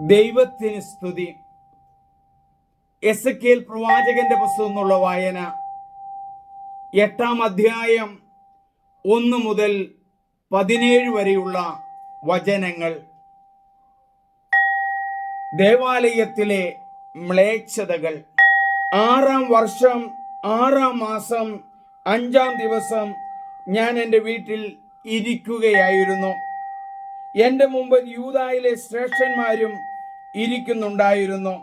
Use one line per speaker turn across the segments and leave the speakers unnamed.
ദൈവത്തിന് സ്തുതി. എസ് കെൽ പ്രവാചകന്റെ പുസ്തകം എന്നുള്ള വായന എട്ടാം അധ്യായം ഒന്ന് മുതൽ പതിനേഴ് വരെയുള്ള വചനങ്ങൾ. ദേവാലയത്തിലെ മ്ലേച്ഛതകൾ. ആറാം വർഷം ആറാം മാസം അഞ്ചാം ദിവസം ഞാൻ എന്റെ വീട്ടിൽ ഇരിക്കുകയായിരുന്നു. എന്റെ മുമ്പ് യൂതായിലെ ശ്രേഷ്ഠന്മാരും ഇരിക്കുന്നുണ്ടായിരുന്നു.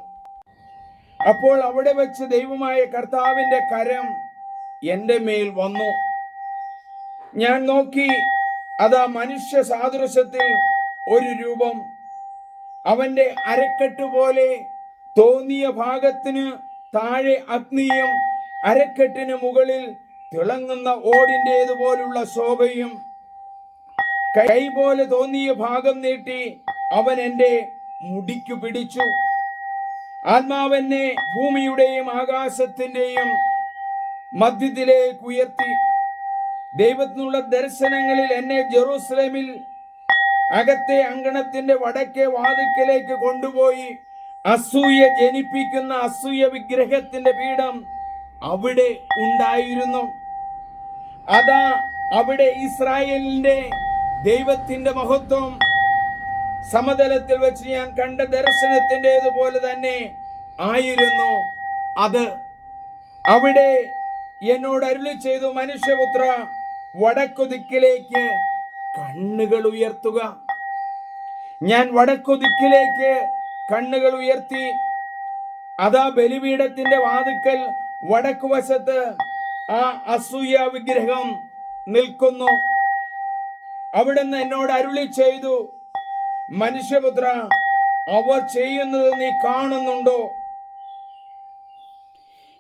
അപ്പോൾ അവിടെ വെച്ച് ദൈവമായ കർത്താവിന്റെ കരം എന്റെ മേൽ വന്നു. ഞാൻ നോക്കി അതാ മനുഷ്യ സാദൃശ്യത്തിൽ ഒരു രൂപം. അവന്റെ അരക്കെട്ട് പോലെ തോന്നിയ ഭാഗത്തിന് താഴെ അഗ്നിയും അരക്കെട്ടിന് മുകളിൽ തിളങ്ങുന്ന ഓടിന്റേതുപോലുള്ള ശോഭയും കൈ പോലെ തോന്നിയ ഭാഗം നീട്ടി അവൻ എന്റെ മുടിക്കു പിടിച്ചു. ആത്മാവെന്നെ ഭൂമിയുടെയും ആകാശത്തിന്റെയും മധ്യത്തിലേക്ക് ഉയർത്തി. ദൈവത്തിനുള്ള ദർശനങ്ങളിൽ എന്നെ ജെറൂസലേമിൽ അകത്തെ അങ്കണത്തിന്റെ വടക്കേ വാതിക്കലേക്ക് കൊണ്ടുപോയി അസൂയ ജനിപ്പിക്കുന്ന അസൂയ വിഗ്രഹത്തിന്റെ പീഠം അവിടെ ഉണ്ടായിരുന്നു. അതാ അവിടെ ഇസ്രായേലിന്റെ ദൈവത്തിന്റെ മഹത്വം സമതലത്തിൽ വെച്ച് ഞാൻ കണ്ട ദർശനത്തിന്റെതുപോലെ തന്നെ ആയിരുന്നു അത്. അവിടെ എന്നോട് അരുളി ചെയ്തു മനുഷ്യപുത്ര വടക്കുദിക്കിലേക്ക് കണ്ണുകൾ ഉയർത്തുക. ഞാൻ വടക്കുദിക്കിലേക്ക് കണ്ണുകൾ ഉയർത്തി അതാ ബലിപീഠത്തിന്റെ വാതുക്കൽ വടക്കു വശത്ത് ആ അസൂയ വിഗ്രഹം നിൽക്കുന്നു. അവിടുന്ന് എന്നോട് അരുളി ചെയ്തു മനുഷ്യപുത്ര അവർ ചെയ്യുന്നത് നീ കാണുന്നുണ്ടോ?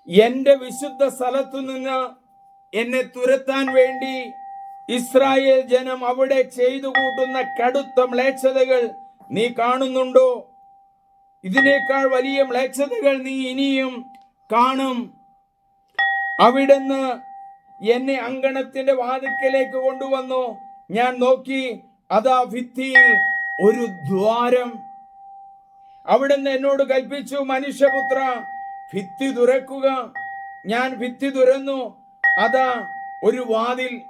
എന്റെ വിശുദ്ധ സ്ഥലത്തു നിന്ന് എന്നെ തുരത്താൻ വേണ്ടി ഇസ്രായേൽ ജനം അവിടെ ചെയ്തു കൂട്ടുന്ന കടുത്ത മ്ലേച്ഛതകൾ നീ കാണുന്നുണ്ടോ? ഇതിനേക്കാൾ വലിയ മ്ലേച്ഛതകൾ നീ ഇനിയും കാണും. അവിടുന്ന് എന്നെ അങ്കണത്തിന്റെ വാതിക്കലേക്ക് കൊണ്ടുവന്നു. ഞാൻ നോക്കി അതാ ഭിത്തിയിൽ ഒരു ദ്വാരം. അവിടുന്ന് എന്നോട് കൽപ്പിച്ചു മനുഷ്യപുത്ര ഭിത്തി തുറക്കുക ഞാൻ ഭിത്തി തുറന്നു അതാ ഒരു വാതിൽ.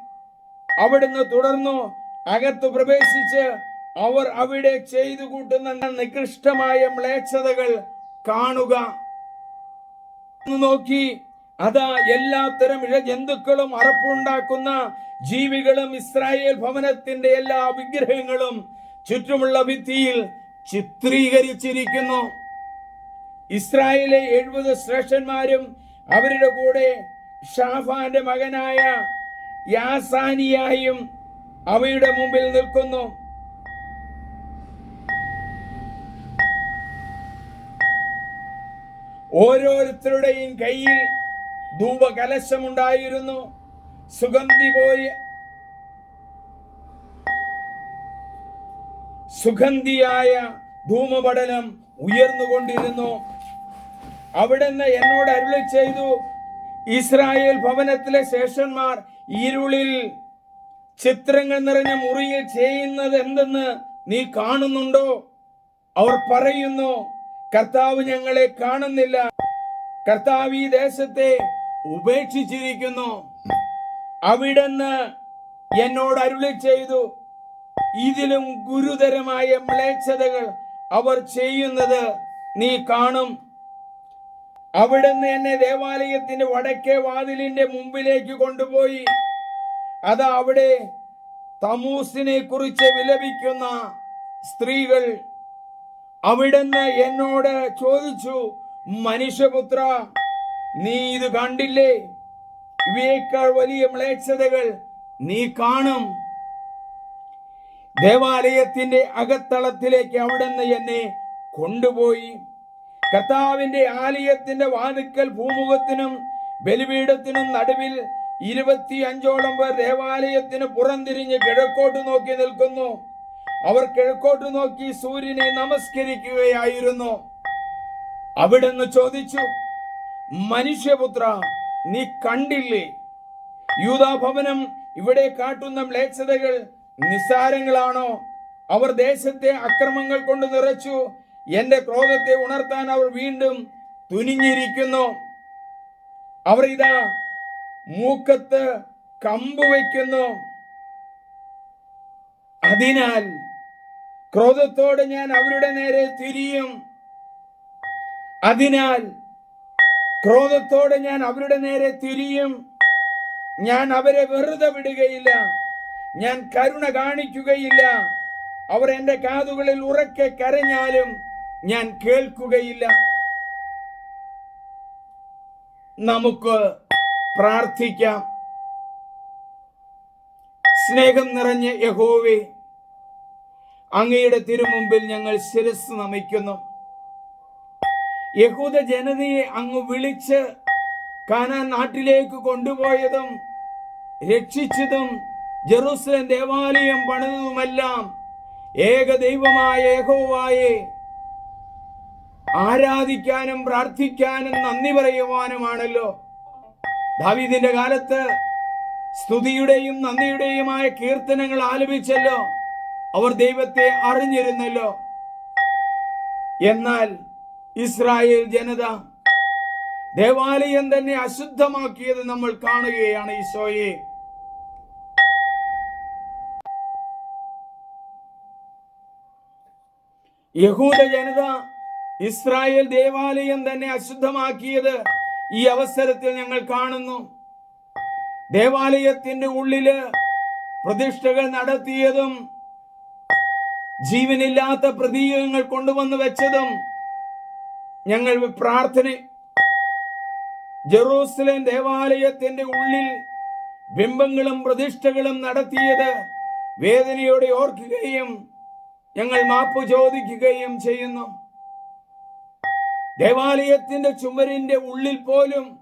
അവിടുന്ന് തുടർന്നു. അകത്ത് പ്രവേശിച്ച് അവർ അവിടെ ചെയ്തു കൂട്ടുന്ന നികൃഷ്ടമായ മ്ലേച്ഛതകൾ കാണുക. നോക്കി. അതാ എല്ലാത്തരം ഇഴജന്തുക്കളും അറപ്പുണ്ടാക്കുന്ന ജീവികളും ഇസ്രായേൽ ഭവനത്തിന്റെ എല്ലാ വിഗ്രഹങ്ങളും ചുറ്റുമുള്ള ഭിത്തിയിൽ ചിത്രീകരിച്ചിരിക്കുന്നു. ഇസ്രായേലിലെ എഴുപത് ശ്രേഷ്ഠന്മാരും അവരുടെ കൂടെ ഷാഫാന്റെ മകനായ യാസാനിയായും അവയുടെ മുമ്പിൽ നിൽക്കുന്നു. ഓരോരുത്തരുടെയും കയ്യിൽ ധൂപകലശമുണ്ടായിരുന്നു. സുഗന്ധി പോലെ സുഗന്ധിയായ ധൂമപടലം ഉയർന്നുകൊണ്ടിരുന്നു. അവിടുന്ന് എന്നോട് അരുളി ചെയ്തു ഇസ്രായേൽ ഭവനത്തിലെ ശേഷന്മാർ ഇരുളിൽ ചിത്രങ്ങൾ നിറഞ്ഞ മുറിയിൽ ചെയ്യുന്നത് എന്തെന്ന് നീ കാണുന്നുണ്ടോ? അവർ പറയുന്നു കർത്താവ് ഞങ്ങളെ കാണുന്നില്ല. കർത്താവ് ഈ ദേശത്തെ ഉപേക്ഷിച്ചിരിക്കുന്നു. അവിടുന്ന് എന്നോട് അരുളി ചെയ്തു ഇതിലും ഗുരുതരമായ മ്ലേച്ഛതകൾ അവർ ചെയ്യുന്നത് നീ കാണും. അവിടുന്ന് എന്നെ ദേവാലയത്തിന്റെ വടക്കേ വാതിലിന്റെ മുമ്പിലേക്ക് കൊണ്ടുപോയി. അതാ അവിടെ തമൂസിനെ കുറിച്ച് വിലപിക്കുന്ന സ്ത്രീകൾ അവിടുന്ന് എന്നോട് ചോദിച്ചു മനുഷ്യപുത്ര നീ ഇത് കണ്ടില്ലേ? ഇവയേക്കാൾ വലിയ മ്ലേച്ഛതകൾ നീ കാണും. ദേവാലയത്തിന്റെ അകത്തളത്തിലേക്ക് അവിടുന്ന് എന്നെ കൊണ്ടുപോയി. കർത്താവിന്റെ ആലയത്തിന്റെ വാതുക്കൽ ഭൂമുഖത്തിനും ബലിപീഠത്തിനും നടുവിൽ ഇരുപത്തി അഞ്ചോളം പേർ ദേവാലയത്തിന് പുറംതിരിഞ്ഞ് കിഴക്കോട്ട് നോക്കി നിൽക്കുന്നു. അവർ കിഴക്കോട്ട് നോക്കി സൂര്യനെ നമസ്കരിക്കുകയായിരുന്നു. അവിടുന്ന് ചോദിച്ചു മനുഷ്യപുത്ര നീ കണ്ടില്ലേ? യൂതാഭവനം ഇവിടെ കാട്ടുന്ന മ്ലേച്ഛതകൾ നിസ്സാരങ്ങളാണോ? അവർ ദേശത്തെ അക്രമങ്ങൾ കൊണ്ട് നിറച്ചു. എന്റെ ക്രോധത്തെ ഉണർത്താൻ അവർ വീണ്ടും തുനിഞ്ഞിരിക്കുന്നു. അവർ ഇതാ മൂക്കത്ത് കമ്പ് വയ്ക്കുന്നു. അതിനാൽ ക്രോധത്തോടെ ഞാൻ അവരുടെ നേരെ തിരിയും. അതിനാൽ ക്രോധത്തോടെ ഞാൻ അവരുടെ നേരെ തിരിയും. ഞാൻ അവരെ വെറുതെ വിടുകയില്ല. ഞാൻ കരുണ കാണിക്കുകയില്ല. അവർ എന്റെ കാതുകളിൽ ഉറക്കെ കരഞ്ഞാലും ഞാൻ കേൾക്കുകയില്ല. നമുക്ക് പ്രാർത്ഥിക്കാം. സ്നേഹം നിറഞ്ഞ യഹോവേ അങ്ങയുടെ തിരുമുമ്പിൽ ഞങ്ങൾ ശിരസ് നമിക്കുന്നു. യഹൂദ ജനതയെ അങ്ങ് വിളിച്ച് കാനാൻ നാട്ടിലേക്ക് കൊണ്ടുപോയതും രക്ഷിച്ചതും ജെറൂസലം ദേവാലയം പണിതതുമെല്ലാം ഏക ദൈവമായ ഏകോവായെ ആരാധിക്കാനും പ്രാർത്ഥിക്കാനും നന്ദി പറയുവാനുമാണല്ലോ. ദാവീദിന്റെ കാലത്ത് സ്തുതിയുടെയും നന്ദിയുടെയുമായ കീർത്തനങ്ങൾ ആലപിച്ചല്ലോ. അവർ ദൈവത്തെ അറിഞ്ഞിരുന്നല്ലോ. എന്നാൽ ഇസ്രായേൽ ജനത ദേവാലയം തന്നെ അശുദ്ധമാക്കിയത് നമ്മൾ കാണുകയാണ് ഈശോയെ. യഹൂദ ജനത ഇസ്രായേൽ ദേവാലയം തന്നെ അശുദ്ധമാക്കിയത് ഈ അവസരത്തിൽ ഞങ്ങൾ കാണുന്നു. ദേവാലയത്തിന്റെ ഉള്ളിൽ പ്രതിഷ്ഠകൾ നടത്തിയതും ജീവനില്ലാത്ത പ്രതീകങ്ങൾ കൊണ്ടുവന്ന് വെച്ചതും ഞങ്ങൾ പ്രാർത്ഥന ജെറൂസലേം ദേവാലയത്തിന്റെ ഉള്ളിൽ ബിംബങ്ങളും പ്രതിഷ്ഠകളും നടത്തിയത് വേദനയോടെ ഓർക്കുകയും ഞങ്ങൾ മാപ്പ് ചോദിക്കുകയും ചെയ്യുന്നു. ദേവാലയത്തിന്റെ ചുമരിന്റെ ഉള്ളിൽ പോലും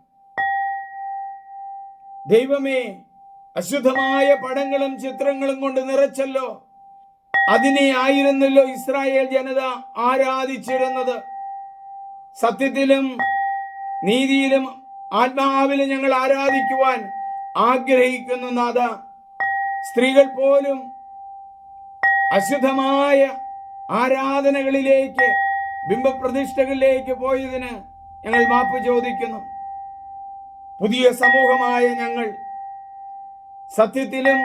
ദൈവമേ അശുദ്ധമായ പടങ്ങളും ചിത്രങ്ങളും കൊണ്ട് നിറച്ചല്ലോ. അതിനെ ആയിരുന്നല്ലോ ഇസ്രായേൽ ജനത ആരാധിച്ചിരുന്നത്. സത്യത്തിലും നീതിയിലും ആത്മാവിലും ഞങ്ങൾ ആരാധിക്കുവാൻ ആഗ്രഹിക്കുന്നു നാഥ. സ്ത്രീകൾ പോലും അശുദ്ധമായ ആരാധനകളിലേക്ക് ബിംബപ്രതിഷ്ഠകളിലേക്ക് പോയതിന് ഞങ്ങൾ മാപ്പ് ചോദിക്കുന്നു. പുതിയ സമൂഹമായ ഞങ്ങൾ സത്യത്തിലും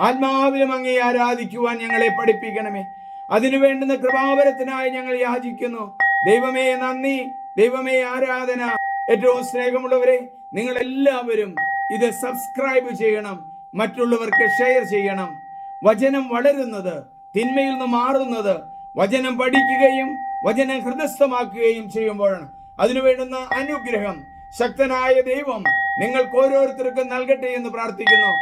ആത്മാവിലും അങ്ങേ ആരാധിക്കുവാൻ ഞങ്ങളെ പഠിപ്പിക്കണമേ. അതിനു വേണ്ടുന്ന കൃപാവരത്തിനായി ഞങ്ങൾ യാചിക്കുന്നു. ദൈവമേ നന്ദി. ദൈവമേ ആരാധന. ഏറ്റവും സ്നേഹമുള്ളവരെ നിങ്ങൾ എല്ലാവരും ഇത് സബ്സ്ക്രൈബ് ചെയ്യണം. മറ്റുള്ളവർക്ക് ഷെയർ ചെയ്യണം. വചനം വളരുന്നത് തിന്മയിൽ നിന്ന് മാറുന്നത് വചനം പഠിക്കുകയും വചനം ഹൃദയസ്ഥമാക്കുകയും ചെയ്യുമ്പോഴാണ്. അതിനു വേണ്ടുന്ന അനുഗ്രഹം ശക്തനായ ദൈവം നിങ്ങൾക്ക് ഓരോരുത്തർക്കും നൽകട്ടെ എന്ന് പ്രാർത്ഥിക്കുന്നു.